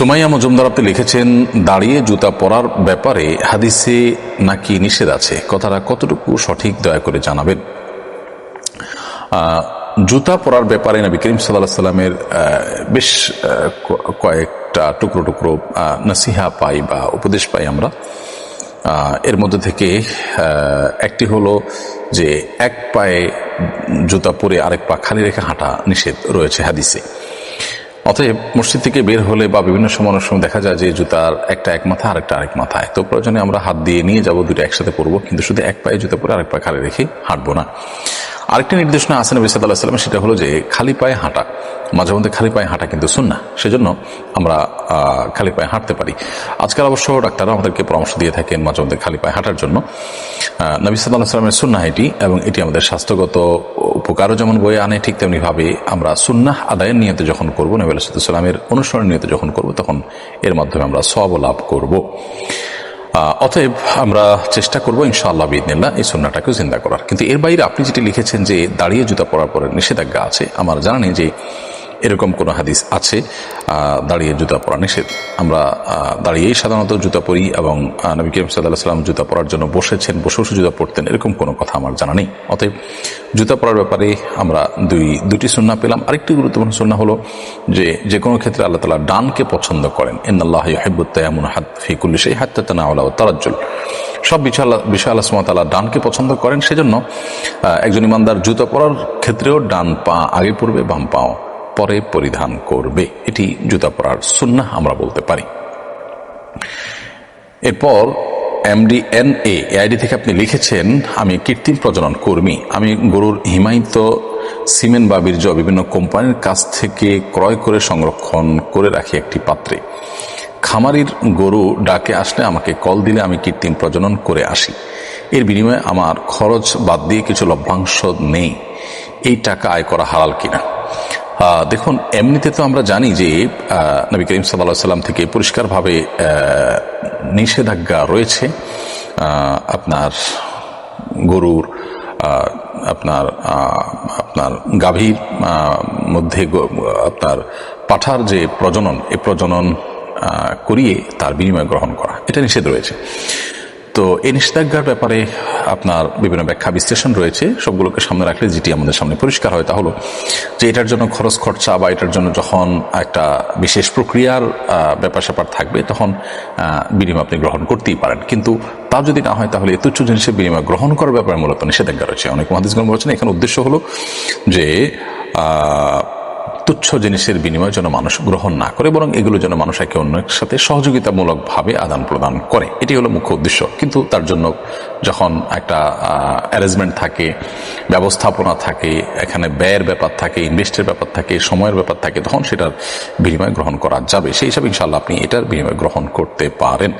সুমাইয়া মজুমদার আপনি লিখেছেন, দাঁড়িয়ে জুতা পরার ব্যাপারে হাদিসে নাকি নিষেধ আছে? কথাটা কতটুকু সঠিক দয়া করে জানাবেন। জুতা পরার ব্যাপারে নবী করিম সাল্লাহ সাল্লামের বেশ কয়েকটা টুকরো টুকরো নসিহা পাই বা উপদেশ পাই আমরা। এর মধ্যে থেকে একটি হলো যে এক পায়ে জুতা পরে আরেক পা খালি রেখে হাঁটা নিষেধ রয়েছে হাদিসে। অতএব মসজিদ থেকে বের হলে বা বিভিন্ন সময় অনেক সময় দেখা যায় যে জুতার একটা এক মাথা আরেকটা আরেক মাথায়। তো প্রয়োজনে আমরা হাত দিয়ে নিয়ে যাব দুটো একসাথে পরবো, কিন্তু শুধু এক পায়ে জুতা পরে আরেক পায়ে খালি রেখে হাঁটবো না। আরেকটি নির্দেশনা আছে নবী সেটা হলো যে খালি পায়ে হাঁটা। মাঝে মধ্যে খালি পায়ে হাঁটা কিন্তু শুন না সেজন্য আমরা খালি পায়ে হাঁটতে পারি। আজকাল অবশ্য ডাক্তাররা আমাদেরকে পরামর্শ দিয়ে থাকেন মাঝে মধ্যে খালি পায়ে হাঁটার জন্য। নবী সাল্লাহ সাল্লামের সুন্না এটি, এবং এটি আমাদের স্বাস্থ্যগত উপকারও যেমন বয়ে আনে, ঠিক তেমনিভাবে আমরা সুন্না আদায়ের নিয়তে যখন করব, নবী আলাইসাল্লামের অনুসরণ নিয়তে যখন করব, তখন এর মাধ্যমে আমরা সব লাভ করব। অতএব আমরা চেষ্টা করব ইনশাআল্লাহ বিদিনিল্লা এই সুন্নাটাকেও চিন্তা করার। কিন্তু এর বাইরে আপনি যেটি লিখেছেন যে, দাঁড়িয়ে জুতা পরার পরে নিষেধাজ্ঞা আছে, আমার জানা নেই যে এরকম কোনো হাদিস আছে দাঁড়িয়ে জুতা পরা নিষেধ। আমরা দাঁড়িয়েই সাধারণত জুতা পরি এবং নবী করিম সাল্লাহ সাল্লাম জুতা পরার জন্য বসেছেন বসে বসে জুতা পরতেন, এরকম কোনো কথা আমার জানা নেই। অতএব জুতা পরার ব্যাপারে আমরা দুই, দুটি সুন্না পেলাম। আরেকটি গুরুত্বপূর্ণ সুন্না হলো যে যে কোনো ক্ষেত্রে আল্লাহ তালা ডানকে পছন্দ করেন। ইন্নআল্লাহ হেবুত্তায়ামুন হাত ফিকুল্লি সেই হাত্তা তানা আল্লাহ তারাজ্জুল। সব বিষয় আল্লাহ বিষয় আল্লাহ সুমতাল্লাহ ডানকে পছন্দ করেন, সেজন্য একজন ইমানদার জুতো পরার ক্ষেত্রেও ডান পা আগে পড়বে, বাম পাও পরে পরিধান করবে। এটি জুতা পরার সুন্না আমরা বলতে পারি। এরপর এমডি এন এ আইডি থেকে আপনি লিখেছেন, আমি কৃত্রিম প্রজনন কর্মী। আমি গরুর হিমায়িত সিমেন্ট বা বীর্য বিভিন্ন কোম্পানির কাছ থেকে ক্রয় করে সংরক্ষণ করে রাখি একটি পাত্রে। খামারির গরু ডাকে আসলে আমাকে কল দিলে আমি কৃত্রিম প্রজনন করে আসি। এর বিনিময়ে আমার খরচ বাদ দিয়ে কিছু লভ্যাংশ নেই। এই টাকা আয় করা হালাল কিনা? দেখুন, এমনিতে তো আমরা জানি যে নবী করিম সাল্লাহ সাল্লাম থেকে পরিষ্কারভাবে নিষেধাজ্ঞা রয়েছে। আপনার গরুর আপনার আপনার গাভীর মধ্যে আপনার পাঠার যে প্রজনন, এ প্রজনন করিয়ে তার বিনিময় গ্রহণ করা। এটা নিষেধ রয়েছে। তো এই নিষেধাজ্ঞার ব্যাপারে আপনার বিভিন্ন ব্যাখ্যা বিশ্লেষণ রয়েছে। সবগুলোকে সামনে রাখলে যেটি আমাদের সামনে পরিষ্কার হয়। তা হলো যে এটার জন্য খরচ খরচা বা এটার জন্য যখন একটা বিশেষ প্রক্রিয়ার ব্যাপার স্যাপার থাকবে, তখন বিনিময় আপনি গ্রহণ করতেই পারেন। কিন্তু তা যদি না হয়, তাহলে তুচ্ছ জিনিসের বিনিময় গ্রহণ করার ব্যাপারে মূলত নিষেধাজ্ঞা রয়েছে। অনেক মহাদিসগণ বলেছেন, এখানে উদ্দেশ্য হলো যে তুচ্ছ জিনিসের বিনিময় যেন মানুষ গ্রহণ না করে, বরং এগুলো যেন মানুষ একে অন্যের সাথে সহযোগিতামূলকভাবে আদান প্রদান করে। এটি হলো মুখ্য উদ্দেশ্য। কিন্তু তার জন্য যখন একটা অ্যারেঞ্জমেন্ট থাকে, ব্যবস্থাপনা থাকে, এখানে ব্যয়ের ব্যাপার থাকে ইনভেস্টের ব্যাপার থাকে, সময়ের ব্যাপার থাকে, তখন সেটার বিনিময় গ্রহণ করা যাবে। সেই হিসাবে ইনশাল্লাহ আপনি এটার বিনিময় গ্রহণ করতে পারেন।